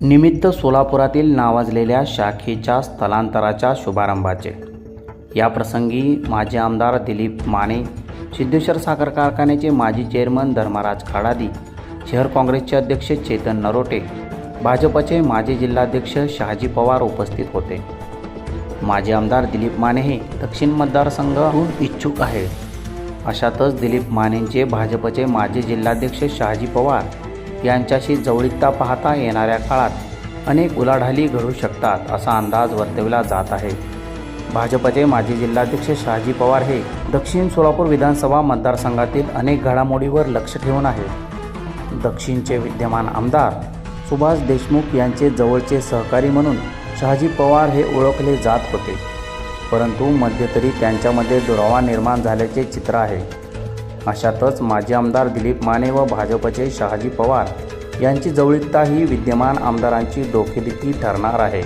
निमित्त सोलापुरातील नावाजलेल्या शाखेच्या स्थलांतराच्या शुभारंभाचे. या प्रसंगी माजी आमदार दिलीप माने सिद्धेश्वर साखर कारखान्याचे माजी चेअरमन धर्मराज खाडादी शहर काँग्रेसचे अध्यक्ष चेतन नरोटे भाजपचे माजी जिल्हाध्यक्ष शहाजी पवार उपस्थित होते. माजी आमदार दिलीप माने हे दक्षिण मतदारसंघातून इच्छुक आहेत. अशातच दिलीप मानेंचे भाजपचे माजी जिल्हाध्यक्ष शहाजी पवार यांच्याशी जवळीकता पाहता येणाऱ्या काळात अनेक उलाढाली घडू शकतात असा अंदाज वर्तविला जात आहे. भाजपचे माजी जिल्हाध्यक्ष शहाजी पवार हे दक्षिण सोलापूर विधानसभा मतदारसंघातील अनेक घडामोडीवर लक्ष ठेवून आहेत. दक्षिणचे विद्यमान आमदार सुभाष देशमुख यांचे जवळचे सहकारी म्हणून शहाजी पवार हे ओळखले जात होते. परंतु मध्यंतरी त्यांच्यामध्ये दुरावा निर्माण झाल्याचे चित्र आहे. अशातच माजी आमदार दिलीप माने व भाजपचे शहाजी पवार यांची जवळीकता ही विद्यमान आमदारांची डोकेदुखी ठरणार आहे.